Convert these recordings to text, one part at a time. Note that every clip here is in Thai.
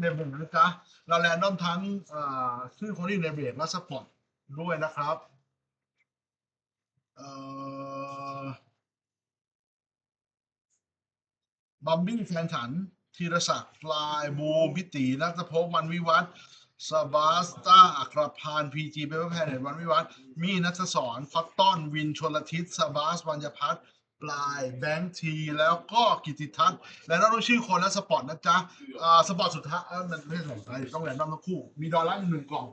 ในเบรกนะจ๊ะเราแรนดอมทั้งชื่อคนที่อยู่ในเบรกและสปอร์ตด้วยนะครับเอบัมบี้แฟนฉันธีรศักดิ์ฟลายบูมพิตินัทพงศ์วันวิวัฒน์สบาสตาอัครพานพีจีเปเปอร์แพนเนวันวิวัฒน์มีนัทสอนคอตตอน วินชนลทิศสบาสวัญญพัฒน์ ปลายแบงค์ทีแล้วก็กิติทัศน์และเราต้องชื่อคนและสปอร์ตนะจ๊ะอ่าสปอร์ตสุดท้ายเอ้ยมันไม่ใช่สองท้ายต้องแรนดอมทั้งคู่ มีดอลลาร์หนึ่งกล่อง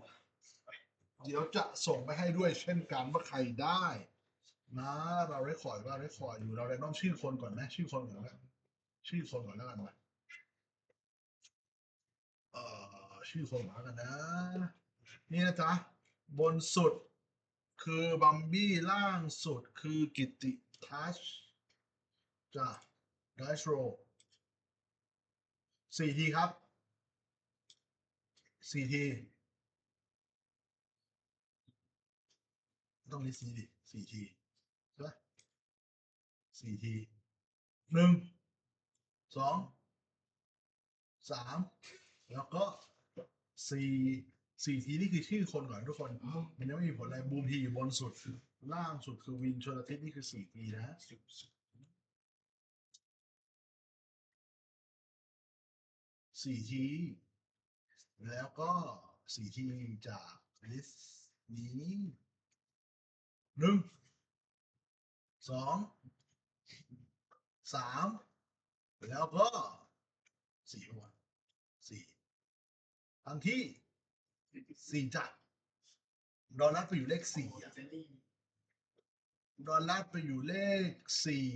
เดี๋ยวจะส่งไปให้ด้วยเช่นกันว่าใครได้นะเราเรคคอร์ดว่าเรคคอร์ดอยู่เราแรนดอมชื่อคนก่อนไหมชื่อคนก่อนแล้วชื่อคนก่อนแล้วกันวะเอ่อชื่อคนก่อนแล้วกันนะ นี่นะจ๊ะบนสุดคือบัมบี้ล่างสุดคือกิติทัช จ้ะไดชโรสี่ทีครับสี่ทีต้องมีสี่ดิสี่ทีใช่ปะสี่ทีหนึ่งสองสามแล้วก็สี่สี่ทีนี่คือชื่อคนก่อนทุกคน มันยังไม่มีผลอะไรบูมทีอยู่บนสุด ล่างสุดคือวินชนทิศนี่คือสี่ทีนะ สี่ทีแล้วก็สี่ทีจากลิสต์นี้หนึ่งสองสามแล้วก็สี่วันสี่อันที่สี่จัดดอลลาร์ไปอยู่เลขสี่อะดอลลาร์ไปอยู่เลขสี่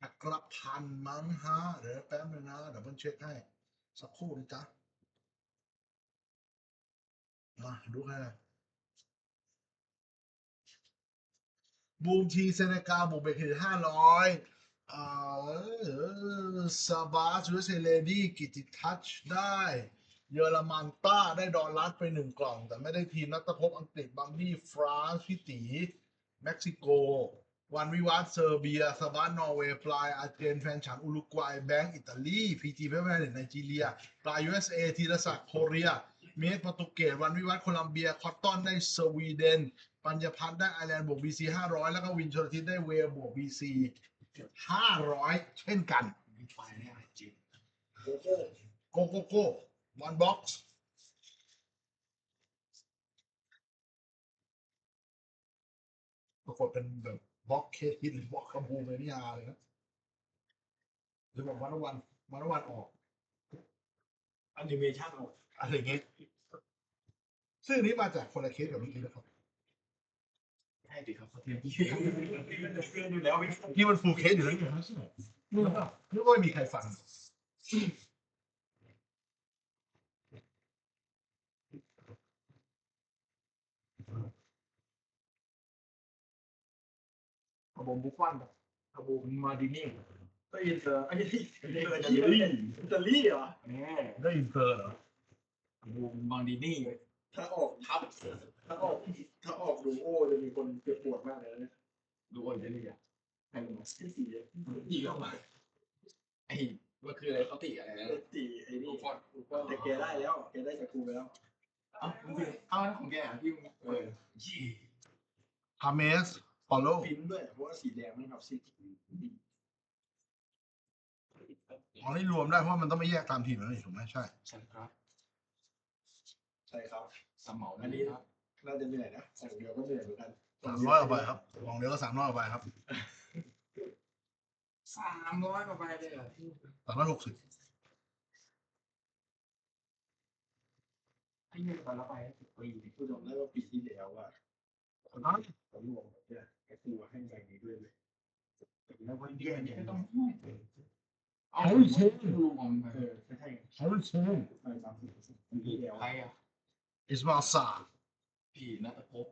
ตั้งแต่กรพันมั้งฮะเดี๋ยวแป๊บนึงนะเดี๋ยวเพิ่งเช็คให้ สักครู่นะจ๊ะมาดูให้นะบูมทีเซเนกาบุกเบกเฮห้าร้อยอ่าซาบาสยูเซเลดี้กิติทัชได้ เยอรมันต้าได้ดอลลาร์ไปหนึ่งกล่อง แต่ไม่ได้ทีมนัตภพอังกฤษบัมบี้ฟรานซ์พิตีเม็กซิโก วันวิวัฒเซอร์เบียสบานนอร์เวย์ปลายอาร์เจนแฟนฉันอุรุกวัยแบงก์อิตาลีพีจีเพื่อนแม่ไนจีเรีย ปลาย USA ธีรศักดิ์โคเรีย เมสโปรตุเกสวันวิวัฒโคลัมเบีย คอตตอนได้สวีเดน ปัญญพัฒน์ได้ไอร์แลนด์บวก BC 500แล้วก็วินชลทิศได้เวลบวก BC 500เช่นกันไปเนี่ยจริงโกโก้โก้วันบ็อกซ์ปรากฏเป็นแบบ บล็อกเคสฮิตหรือบล็อกคาบูเมนิยาเลยนะหรือแบบวันละวันวันละวันออกแอนิเมชั่นออกอะไรอย่างเงี้ยซึ่งอันนี้มาจากคนละเคสกับเมื่อกี้นะครับใช่ดิครับเขาเตรียมที่มันจะเพื่อนอยู่แล้วไม่ที่มันฟูลเคสอยู่แล้วอยู่นะนึกว่านึกว่าไม่มีใครฟัง ขบวนบุฟฟันขบวนมาดินี่ก็อินเตอร์ไอ้ที่อินเตอร์ อิตาลี อิตาลีเหรอ แน่ ได้อินเตอร์ เหรอขบวนบางดีนี่ถ้าออกทับถ้าออกถ้าออกดูโอจะมีคนเจ็บปวดมากเลยนะดูอิตาลีอะใครรู้ไหมที่สี่อีกแล้วมาไอ้มันคืออะไรเขาติอะไรนะตีไอ้นี่ฟอนแต่แกได้แล้วแกได้จากครูไปแล้วเอ้ามึงเป็นเอ้านั่นของแกอะที่มึงเออยี่ฮาเมส ฟอลโล่ฟินด้วยเพราะว่าสีแดงไม่ครับสีอ๋อนี่รวมได้เพราะมันต้องไม่แยกตามทีมแล้วนี่ถูกไหมใช่ ใช่ครับ ใช่ครับ สมองอันนี้น่าจะเหนื่อยนะสองเดียวก็เหนื่อยเหมือนกันสามร้อยออกไปครับลองเดียวก็สามร้อยออกไปครับสามร้อยกว่าใบเลยเหรอที่สามร้อยหกสิบไอ้เงินแต่ละใบสิบปีผู้ชมได้ว่าปีที่แล้วว่าคนผมรวมเนี่ยไอ้ครูให้ใบนี้ด้วยเลยแล้ววันเดียวเนี่ยไม่ต้องเอารวมไปเออใช่ใช่ฮาริเซนไปตามปีที่แล้วใครอะอิสมาซาพี่นัทภพ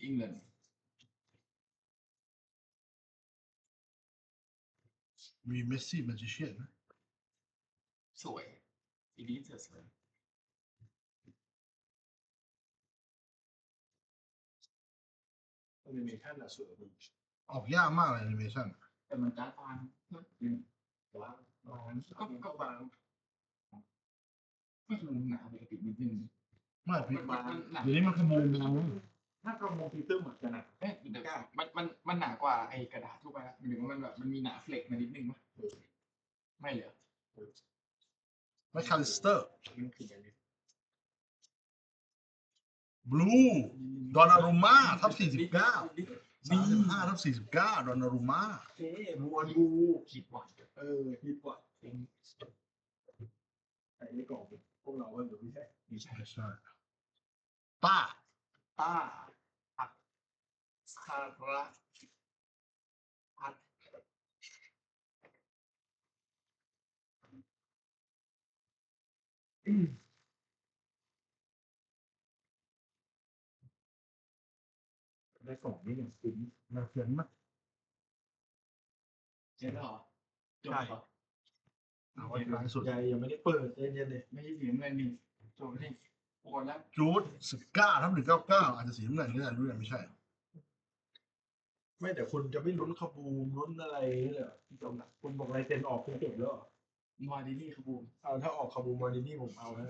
อิงเงินมีเมสซี่แมจิเชียนนะสวยอีดีเธอสวย มันมีท่านอะสวยดีออกยากมากเลยแอนิเมชั่นแต่มันจ้าฟางอืมว้าวก็ก็บางก็คือหนาปกตินิดนึงไม่พี่มันมันหนาเดี๋ยวนี้มันขโมยมาแล้วถ้ากระมงฟิลเตอร์เหมือนกันนะเอ๊ะเดี๋ยวมันมันมันหนากว่าไอ้กระดาษทั่วไปนะหมายถึงว่ามันแบบมันมีหนาเฟลกมานิดนึงมั้ยไม่เหรอไม่คาลิสเตอร์มันคืออย่างนี้ บลูดอนนารุม่าทับสี่สิบเก้าสามสิบห้าทับสี่สิบเก้าดอนนารุม่าเอ๊ะบัวดูคิดว่าเออฮิตว่ะไอ้นี่กล่องพวกเราว่าหรือไม่ใช่ไม่ใช่ไม่ใช่ป้าต้าอัดคาระอัด ได้กล่องนี่อย่างซึ้งมาเขียนมาเจ๊เหรอจบเหรอเอาไว้ท้ายสุดใหญ่ยังไม่ได้เปิดเย็นๆเลยไม่ใช่เสียงเงินนี่จบที่โอนแล้วจูดสิบเก้าทับหนึ่งเก้าเก้าอาจจะสีน้ำเงินก็ได้รู้ยังไม่ใช่ ไม่แต่คุณจะไม่ลุ้นขบูมลุ้นอะไรนี่เลยพี่จอมนะคุณบอกลายเซ็นออกคุณเก็บแล้วเหรอมอดิลี่ขบูมเอาถ้าออกขบูมมาดินี่ผมเอาแล้ว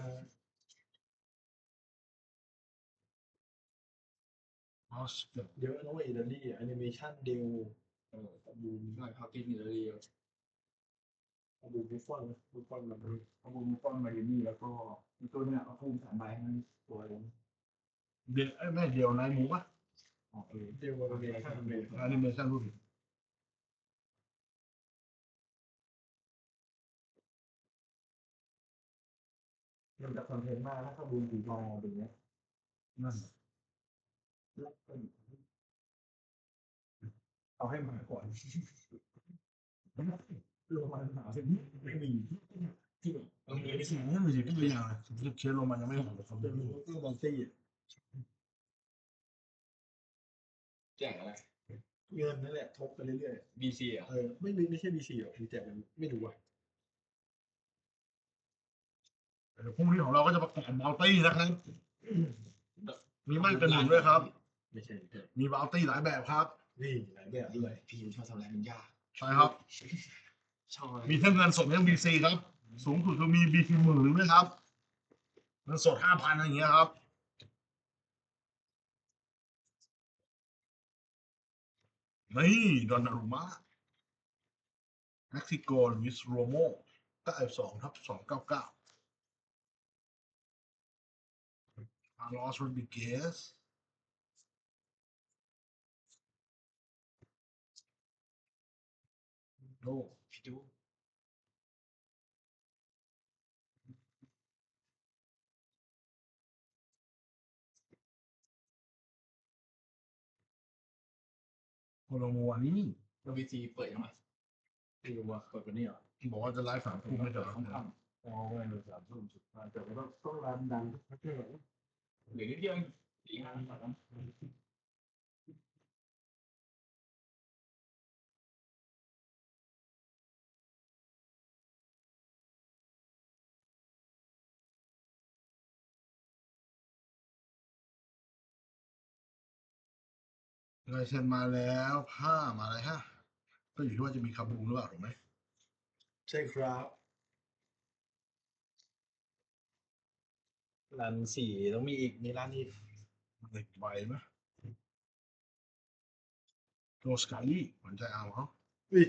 ออสเตรเยอะนะเว้ยอิตาลีแอนิเมชันเดลเออขบูมหน่อยพาตินอยู่เลยขบูมบุฟฟอนบุฟฟอนมันขบูมฟอนมาดิลี่แล้วก็มีตัวเนี่ยขบูมสามใบให้มันตัวอะไรนะเดียวเอ้ยไม่เดียวนะหมูปะออกเออเดลมาเป็นอะไรเป็นแอนิเมชันรูปผิดมันจะคอนเทนต์มากถ้าขบูมสีทองเป็นเนี้ยนั่น เอาให้มาก่อนลงมาหาเส้นไม่มีที่แบบเออไม่ใช่ไม่ใช่ไม่ใช่อย่างเลยเชลโรมันยังไม่หมดเลยครับเป็นก็บอลซี่แจกอะไรเงินนั่นแหละทบไปเรื่อยบีซีอะๆเออไม่ไม่ไม่ใช่บีซีหรอกมีแต่มันไม่รู้อะเดี๋ยวพรุ่งนี้ของเราก็จะประกาศบาลตี้นะครับ มีไม่กระหนึ่งด้วยครับ ไม่ใช่เออมีบาลตี้หลายแบบครับ นี่หลายแบบด้วยพี่ชอบทำอะไรมันยากใช่ครับ ชอบมีทั้งเงินสดทั้งบีซีครับ สูงสุดคือมีบีซีหมื่นด้วยครับเงินสดห้าพันอะไรอย่างเงี้ยครับนี่ดอนนารุมาเม็กซิโกลุยส์โรโมเก้าสองทับสองเก้าเก้าอารอสโรดิเกส โดพี่ดูโคโลโมวานี่แล้วบีซีเปิดยังไงไม่รู้ว่าเปิดวันนี้เหรอบอกว่าจะไลฟ์สามทุ่มไม่เจอของค่อ๋อไม่รู้สามทุ่มสุดท้ายแต่ว่าต้องร้านดังไม่ใช่เหรอำเหลือนิดเดียวเองอีกห้านาที ลายเซ็นมาแล้วผ้ามาอะไรฮะ ก็อยู่ที่ว่าจะมีคาบูหรือเปล่าถูกไหมใช่ครับร้านสี่ต้องมีอีกมีร้านอีกเด็กใบไหมโรสกาลี่หวานใจเอาเขาอุ้ย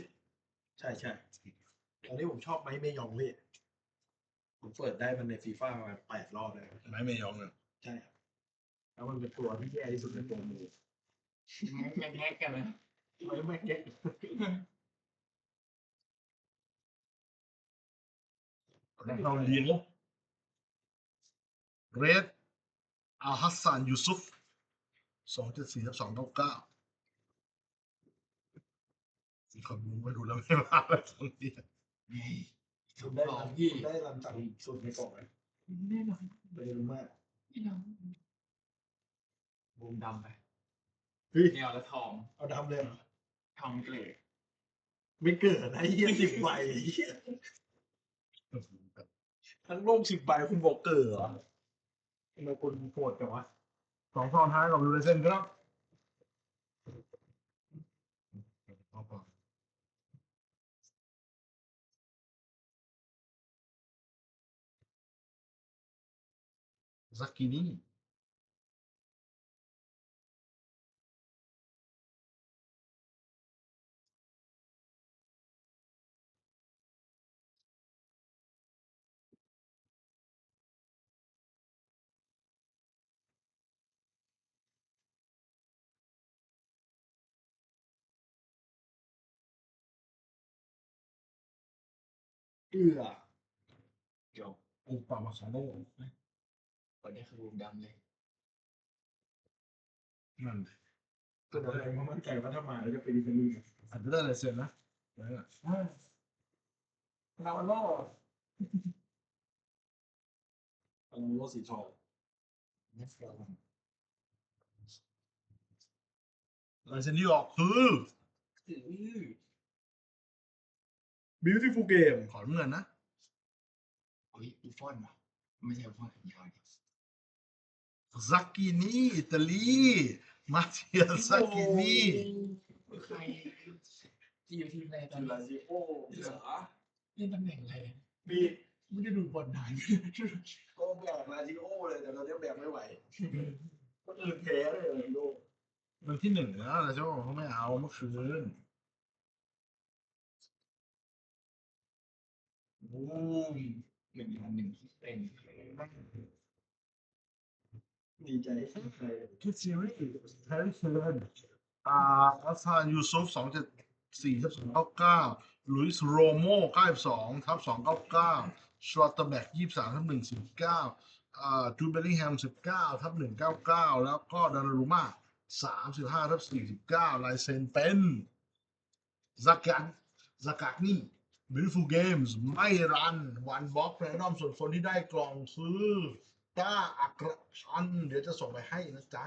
ใช่ใช่ตอนนี้ผมชอบไม้เมยองพี่ผมเปิดได้มันในฟีฟ่ามาแปดรอบเลยไหมเมยองเนี่ยใช่ครับแล้วมันเป็นตัวที่แย่ที่สุดในตัวมือ แง่แง่กันนะไม่ไม่แย่เราเลี้ยงเกรดอาฮัสซันยูซุฟสองเจ็ดสี่ทับสองเก้าเก้าคาบูมาดูแล้วไม่มาแล้วตรงนี้นี่คุณได้สอรังนพี่ได้รันจากสุดในกล่องเลยแน่นอนเรู้มากแน่นอนบูมดำไป เนี่เแล้วทองเอาดำเลยทองเกลดไม่เกิดนะไอ้เหี้ยสิบใบทั้งโลกสิบใบคุณบอกเกิดเหรอทำไมคุณโกรธจังวะสองซองท้ายกับดูเลเซนก็ได้ซักกินี่ เอื้อจบอุปมาสองโลกคนนี้คือวงดำเลยนั่นก็แสดงว่ามั่นใจว่าถ้ามาแล้วจะเป็นดีเซนี่อาจจะได้ลายเซ็นนะนั่นแหละเราโล่อันโลสีทองไม่ฟอร์มลายเซ็นที่ออกคือ อือบิวตี้ฟูลเกมขอน้ำเงินนะเฮ้ยอีฟอนวะไม่ใช่อีฟอนอีฟอนซักกินี่อิตาลีมาเทียซักกินี่ใครที่อยู่ทีมอะไรตอนจินี้ลาซิโอเหรอเล่นตำแหน่งอะไรมีไม่ได้ดูบอลนานก็แบกลาซิโอเลยแต่เราเนี่ยแบกไม่ไหวคนอื่นแพ้เลยโลมันที่หนึ่งนะแต่เจ้าของเขาไม่เอาเมื่อคืน บูม หนึ่งพันหนึ่งเป็นดีใจใครคิดซีรีส์แฮร์รี่เคนอ่าอัสซานยูซุฟสองเจ็ดสี่ทับสองเก้าเก้าลุยส์โรโม่เก้าสองทับสองเก้าเก้าชวอตเตอร์แบ็กยี่สามทับหนึ่งสิบเก้าอ่าจูเบลลิงแฮมสิบเก้าทับหนึ่งเก้าเก้าแล้วก็ดานารุมาสามสิบห้าทับสี่สิบเก้าลายเซ็นเป็นซากะซากะนี่ Beautiful Games ไม่รันวันบล็อกแรนดอมส่วนคนที่ได้กล่องคือต้าอักรชัน เดี๋ยวจะส่งไปให้นะจ๊ะ